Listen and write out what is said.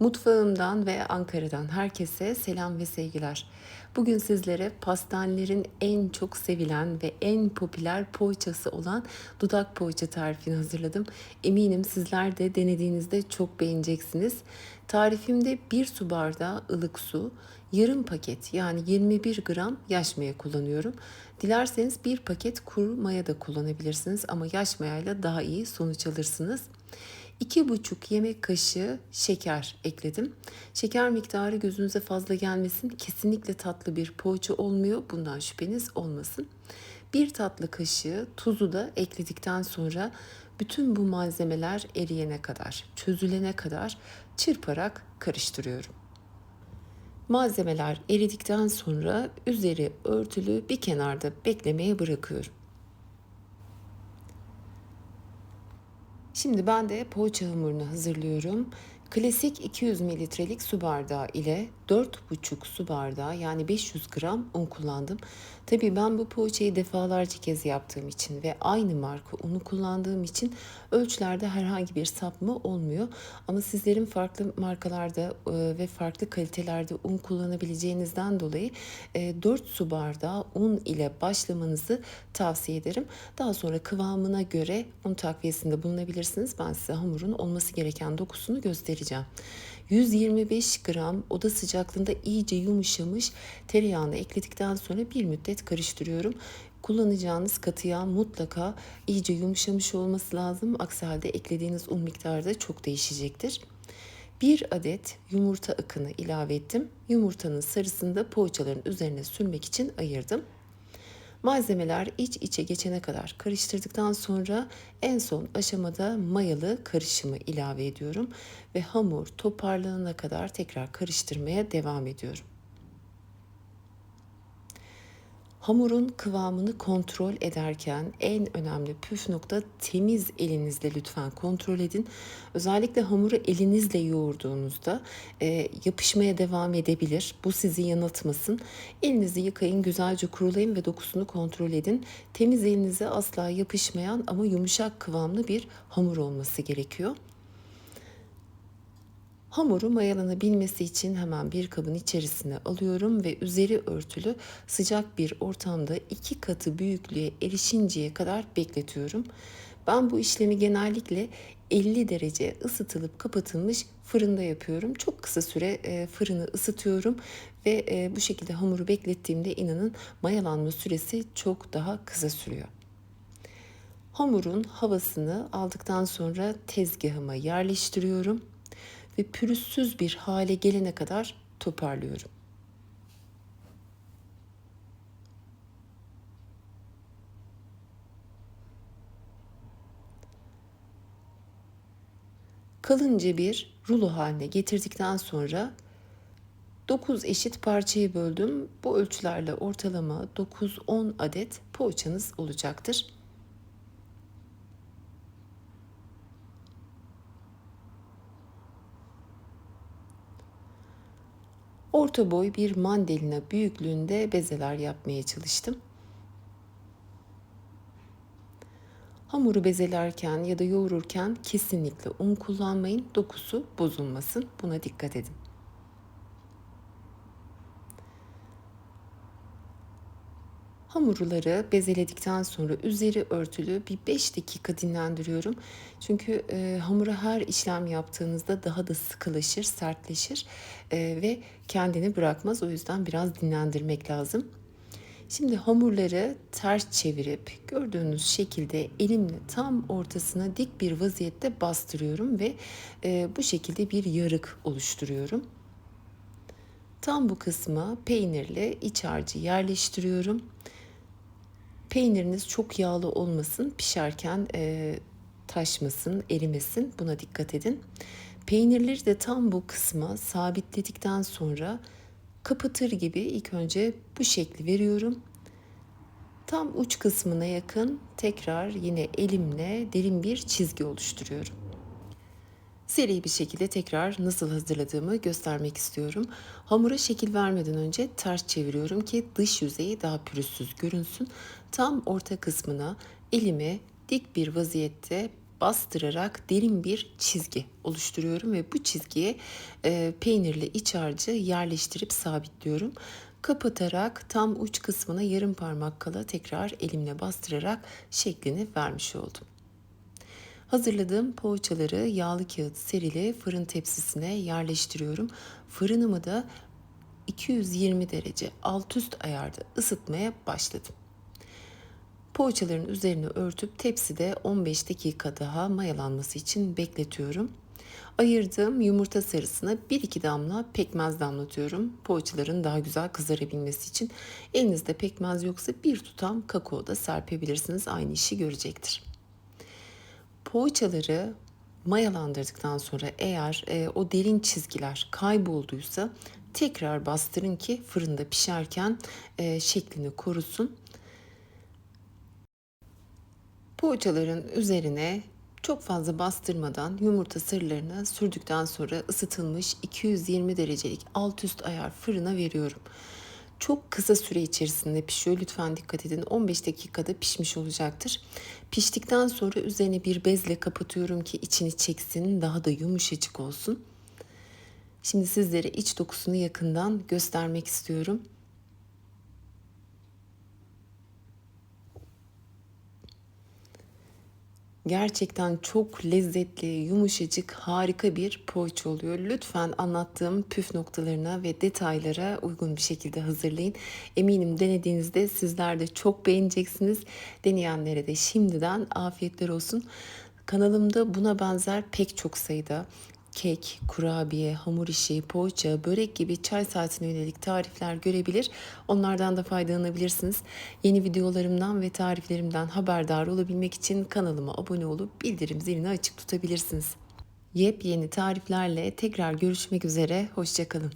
Mutfağımdan ve Ankara'dan herkese selam ve sevgiler. Bugün sizlere pastanelerin en çok sevilen ve en popüler poğaçası olan dudak poğaça tarifini hazırladım. Eminim sizler de denediğinizde çok beğeneceksiniz. Tarifimde 1 su bardağı ılık su, yarım paket yani 21 gram yaş maya kullanıyorum. Dilerseniz bir paket kuru maya da kullanabilirsiniz ama yaş mayayla daha iyi sonuç alırsınız. 2,5 yemek kaşığı şeker ekledim. Şeker miktarı gözünüze fazla gelmesin. Kesinlikle tatlı bir poğaça olmuyor. Bundan şüpheniz olmasın. Bir tatlı kaşığı tuzu da ekledikten sonra bütün bu malzemeler eriyene kadar, çözülene kadar çırparak karıştırıyorum. Malzemeler eridikten sonra üzeri örtülü bir kenarda beklemeye bırakıyorum. Şimdi ben de poğaça hamurunu hazırlıyorum. Klasik 200 mililitrelik su bardağı ile 4,5 su bardağı yani 500 gram un kullandım. Tabii ben bu poğaçayı defalarca kez yaptığım için ve aynı marka unu kullandığım için ölçülerde herhangi bir sapma olmuyor. Ama sizlerin farklı markalarda e, ve farklı kalitelerde un kullanabileceğinizden dolayı 4 e, su bardağı un ile başlamanızı tavsiye ederim. Daha sonra kıvamına göre un takviyesinde bulunabilirsiniz. Ben size hamurun olması gereken dokusunu göstereceğim. 125 gram oda sıcaklığında iyice yumuşamış tereyağını ekledikten sonra bir müddet karıştırıyorum. Kullanacağınız katı yağ mutlaka iyice yumuşamış olması lazım. Aksi halde eklediğiniz un miktarı da çok değişecektir. Bir adet yumurta akını ilave ettim. Yumurtanın sarısını da poğaçaların üzerine sürmek için ayırdım. Malzemeler iç içe geçene kadar karıştırdıktan sonra en son aşamada mayalı karışımı ilave ediyorum ve hamur toparlanana kadar tekrar karıştırmaya devam ediyorum. Hamurun kıvamını kontrol ederken en önemli püf nokta temiz elinizle lütfen kontrol edin. Özellikle hamuru elinizle yoğurduğunuzda e, yapışmaya devam edebilir. Bu sizi yanıltmasın. Elinizi yıkayın, güzelce kurulayın ve dokusunu kontrol edin. Temiz elinize asla yapışmayan ama yumuşak kıvamlı bir hamur olması gerekiyor. Hamuru mayalanabilmesi için hemen bir kabın içerisine alıyorum ve üzeri örtülü sıcak bir ortamda iki katı büyüklüğe erişinceye kadar bekletiyorum. Ben bu işlemi genellikle 50 derece ısıtılıp kapatılmış fırında yapıyorum. Çok kısa süre e, fırını ısıtıyorum ve e, bu şekilde hamuru beklettiğimde inanın mayalanma süresi çok daha kısa sürüyor. Hamurun havasını aldıktan sonra tezgahıma yerleştiriyorum ve pürüzsüz bir hale gelene kadar toparlıyorum. Kalınca bir rulo haline getirdikten sonra 9 eşit parçayı böldüm. Bu ölçülerle ortalama 9-10 adet poğaçanız olacaktır. Orta boy bir mandalina büyüklüğünde bezeler yapmaya çalıştım. Hamuru bezelerken ya da yoğururken kesinlikle un kullanmayın. Dokusu bozulmasın. Buna dikkat edin. Hamurları bezeledikten sonra üzeri örtülü bir 5 dakika dinlendiriyorum. Çünkü e, hamura her işlem yaptığınızda daha da sıkılaşır, sertleşir e, ve kendini bırakmaz. O yüzden biraz dinlendirmek lazım. Şimdi hamurları ters çevirip gördüğünüz şekilde elimle tam ortasına dik bir vaziyette bastırıyorum ve e, bu şekilde bir yarık oluşturuyorum. Tam bu kısma peynirli iç harcı yerleştiriyorum. Peyniriniz çok yağlı olmasın, pişerken e, taşmasın, erimesin. Buna dikkat edin. Peynirleri de tam bu kısma sabitledikten sonra kapatır gibi ilk önce bu şekli veriyorum. Tam uç kısmına yakın tekrar yine elimle derin bir çizgi oluşturuyorum. Seri bir şekilde tekrar nasıl hazırladığımı göstermek istiyorum. Hamura şekil vermeden önce ters çeviriyorum ki dış yüzeyi daha pürüzsüz görünsün. Tam orta kısmına elimi dik bir vaziyette bastırarak derin bir çizgi oluşturuyorum ve bu çizgiye e, peynirli iç harcı yerleştirip sabitliyorum. Kapatarak tam uç kısmına yarım parmak kala tekrar elimle bastırarak şeklini vermiş oldum. Hazırladığım poğaçaları yağlı kağıt serili fırın tepsisine yerleştiriyorum. Fırınımı da 220 derece alt üst ayarda ısıtmaya başladım. Poğaçaların üzerine örtüp tepside 15 dakika daha mayalanması için bekletiyorum. Ayırdığım yumurta sarısına 1-2 damla pekmez damlatıyorum. Poğaçaların daha güzel kızarabilmesi için. Elinizde pekmez yoksa bir tutam kakao da serpebilirsiniz. Aynı işi görecektir. Poğaçaları mayalandırdıktan sonra eğer e, o derin çizgiler kaybolduysa tekrar bastırın ki fırında pişerken e, şeklini korusun. Poğaçaların üzerine çok fazla bastırmadan yumurta sarılarını sürdükten sonra ısıtılmış 220 derecelik alt üst ayar fırına veriyorum. Çok kısa süre içerisinde pişiyor. Lütfen dikkat edin. 15 dakikada pişmiş olacaktır. Piştikten sonra üzerine bir bezle kapatıyorum ki içini çeksin, daha da yumuşacık olsun. Şimdi sizlere iç dokusunu yakından göstermek istiyorum. Gerçekten çok lezzetli, yumuşacık, harika bir poğaça oluyor. Lütfen anlattığım püf noktalarına ve detaylara uygun bir şekilde hazırlayın. Eminim denediğinizde sizler de çok beğeneceksiniz. Deneyenlere de şimdiden afiyetler olsun. Kanalımda buna benzer pek çok sayıda kek, kurabiye, hamur işi, poğaça, börek gibi çay saatine yönelik tarifler görebilir. Onlardan da faydalanabilirsiniz. Yeni videolarımdan ve tariflerimden haberdar olabilmek için kanalıma abone olup bildirim zilini açık tutabilirsiniz. Yepyeni tariflerle tekrar görüşmek üzere. Hoşçakalın.